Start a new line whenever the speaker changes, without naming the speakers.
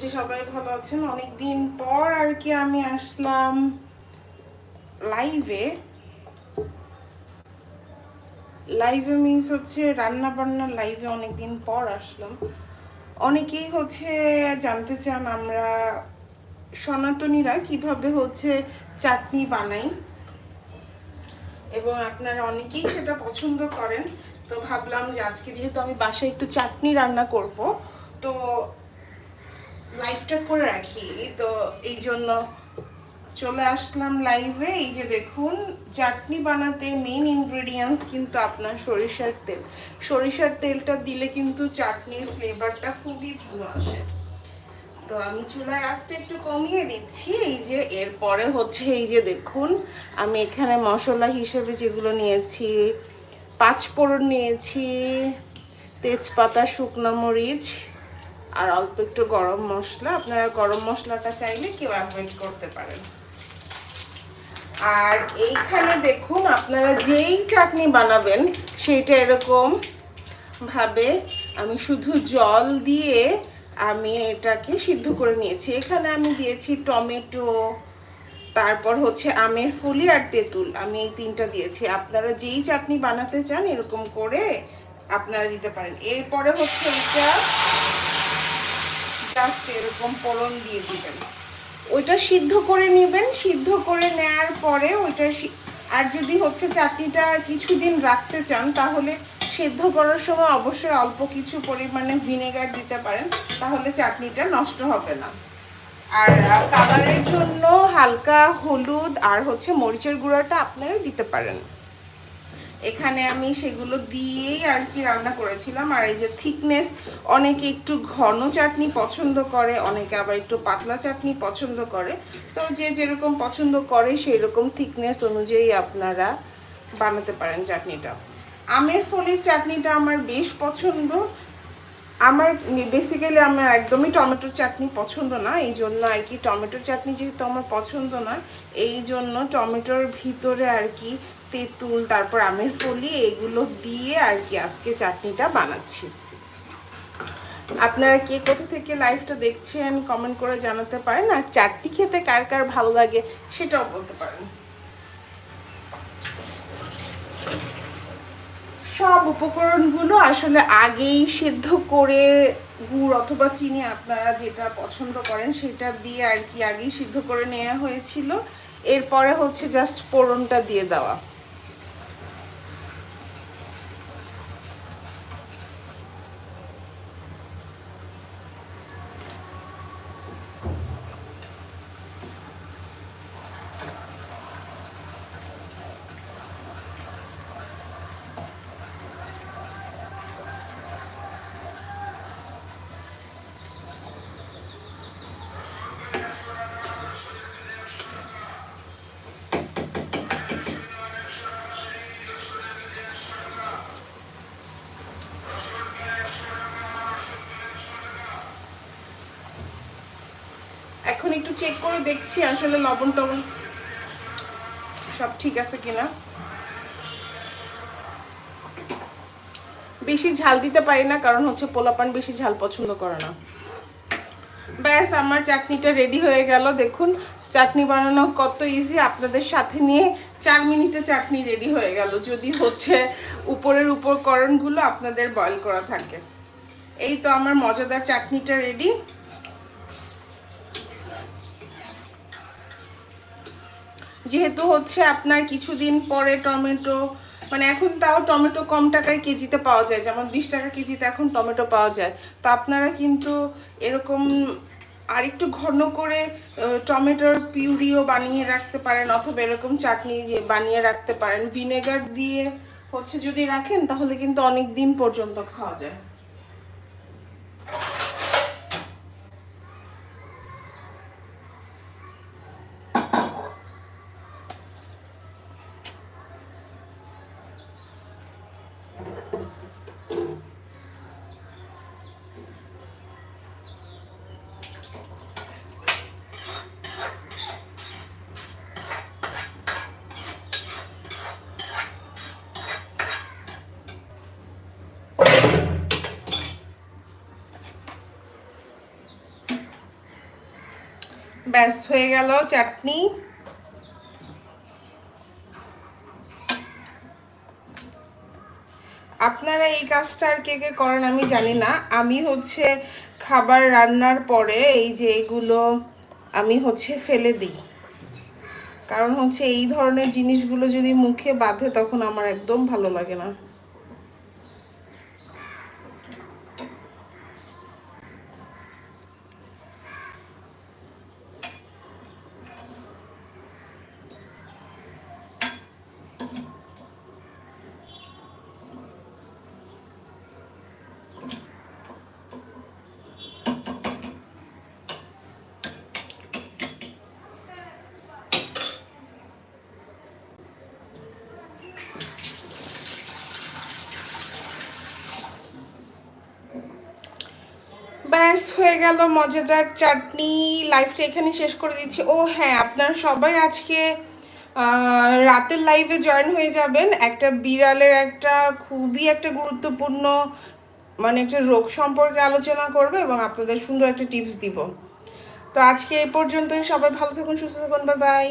করছি সবাই ভালো আছেন? অনেক দিন পর আর কি আমি আসলাম লাইভে লাইভে মিন্স হচ্ছে রান্না বান্না লাইভে অনেক দিন পর আসলাম। অনেকেই হচ্ছে জানতে চান আমরা সনাতনীরা কীভাবে হচ্ছে চাটনি বানাই। এবং আপনারা অনেকেই সেটা পছন্দ করেন। তো ভাবলাম যে আজকে যেহেতু আমি বাসায় একটু চাটনি রান্না করব, তো লাইভটা করে রাখি। তো এই জন্য চলে আসলাম লাইভে এই যে দেখুন, চাটনি বানাতে মেন ইনগ্রেডিয়েন্টস কিন্তু আপনার সরিষার তেল। সরিষার তেলটা দিলে কিন্তু চাটনির ফ্লেভারটা খুবই ভালো আসে। তো আমি চুলার আঁচটা একটু কমিয়ে দিচ্ছি। এই যে এরপরে হচ্ছে এই যে দেখুন, আমি এখানে মশলা হিসেবে যেগুলো নিয়েছি পাঁচ ফোড়ন নিয়েছি, তেজপাতা, শুকনো মরিচ আর অল্প একটু গরম মশলা। আপনারা গরম মশলাটা চাইলে কেউ অ্যাভয়েড করতে পারেন। আর এইখানে দেখুন, আপনারা যেই চাটনি বানাবেন সেইটা এরকম ভাবে আমি শুধু জল দিয়ে আমি এটাকে সিদ্ধ করে নিয়েছি। এখানে আমি দিয়েছি টমেটো, তারপর হচ্ছে আমের ফুলি আর তেঁতুল। আমি এই তিনটা দিয়েছি। আপনারা যেই চাটনি বানাতে চান, এরকম করে আপনারা দিতে পারেন। এরপরে হচ্ছে এটা জাস্ট এরকম পলন দিয়ে দিবেন। ওইটা সিদ্ধ করে নেবেন, সিদ্ধ করে নেয়ার পরে ওইটা আর যদি হচ্ছে চাটনিটা কিছুদিন রাখতে চান, তাহলে সিদ্ধ করার সময় অবশ্যই অল্প কিছু পরিমাণে ভিনেগার দিতে পারেন, তাহলে চাটনিটা নষ্ট হবে না। আর কালারের জন্য হালকা হলুদ আর হচ্ছে মরিচের গুঁড়াটা আপনারা দিতে পারেন। এখানে আমি সেগুলো দিয়েই আর কি রান্না করেছিলাম। আর এই যে থিকনেস অনেকে একটু ঘন চাটনি পছন্দ করে, অনেকে আবার একটু পাতলা চাটনি পছন্দ করে। তো যে যেরকম পছন্দ করে সেই রকম থিকনেস অনুযায়ী আপনারা বানাতে পারেন চাটনিটা। আমের ফলের চাটনিটা আমার বেশ পছন্দ। আমার বেসিক্যালি আমার একদমই টমেটোর চাটনি পছন্দ না, এই জন্য আর কি টমেটোর চাটনি যেহেতু আমার পছন্দ না এই জন্য টমেটোর ভিতরে আর কি তেঁতুল, তারপর আমের ফলি, এগুলো দিয়ে আর কি আজকে চাটনিটা বানাচ্ছি। আপনারা কে কোথা থেকে লাইভটা দেখছেন কমেন্ট করে জানাতে পারেন। আর চাটনি খেতে কার কার ভালো লাগে, সেটাও বলতে পারেন। সব উপকরণগুলো আসলে আগেই সিদ্ধ করে গুড় অথবা চিনি আপনারা যেটা পছন্দ করেন, সেটা দিয়ে আর কি আগেই সিদ্ধ করে নেওয়া হয়েছিল। এরপরে হচ্ছে জাস্ট পোড়নটা দিয়ে দেওয়া। এখন একটু চেক করে দেখছি আসলে লবণ টবণ সব ঠিক আছে কিনা। বেশি ঝাল দিতে পারি না, কারণ হচ্ছে পোলাপান বেশি ঝাল পছন্দ করে না। ব্যাস, আমার চাটনিটা রেডি হয়ে গেল। দেখুন, চাটনি বানানো কত ইজি আপনাদের সাথে নিয়ে চার মিনিটে চাটনি রেডি হয়ে গেল। যদি হচ্ছে উপরের উপকরণগুলো আপনাদের বয়েল করা থাকে। এই তো আমার মজাদার চাটনিটা রেডি যেহেতু হচ্ছে আপনার কিছুদিন পরে টমেটো মানে এখন তাও টমেটো কম টাকায় কেজিতে পাওয়া যায়, যেমন বিশ টাকা কেজিতে এখন টমেটো পাওয়া যায়। তো আপনারা কিন্তু এরকম আর একটু ঘন করে টমেটোর পিউরিও বানিয়ে রাখতে পারেন, অথবা এরকম চাটনি বানিয়ে রাখতে পারেন। ভিনেগার দিয়ে হচ্ছে যদি রাখেন, তাহলে কিন্তু অনেক দিন পর্যন্ত খাওয়া যায়। ব্যাস হয়ে গেল, চাটনি। আপনারা এই কাজটা আর কে কে করেন আমি জানি না। আমি হচ্ছে খাবার রান্নার পরে এই যে এগুলো আমি হচ্ছে ফেলে দিই। কারণ হচ্ছে এই ধরনের জিনিসগুলো যদি মুখে বাঁধে তখন আমার একদম ভালো লাগে না। ব্যাস, হয়ে গেল মজাদার চাটনি। লাইভটা এখানে শেষ করে দিচ্ছি। ও হ্যাঁ আপনারা সবাই আজকে রাতের লাইভে জয়েন হয়ে যাবেন। একটা বিড়ালের একটা খুবই একটা গুরুত্বপূর্ণ মানে একটা রোগ সম্পর্কে আলোচনা করবে এবং আপনাদের সুন্দর একটা টিপস দিব। তো আজকে এই পর্যন্তই। সবাই ভালো থাকুন, সুস্থ থাকুন। Bye bye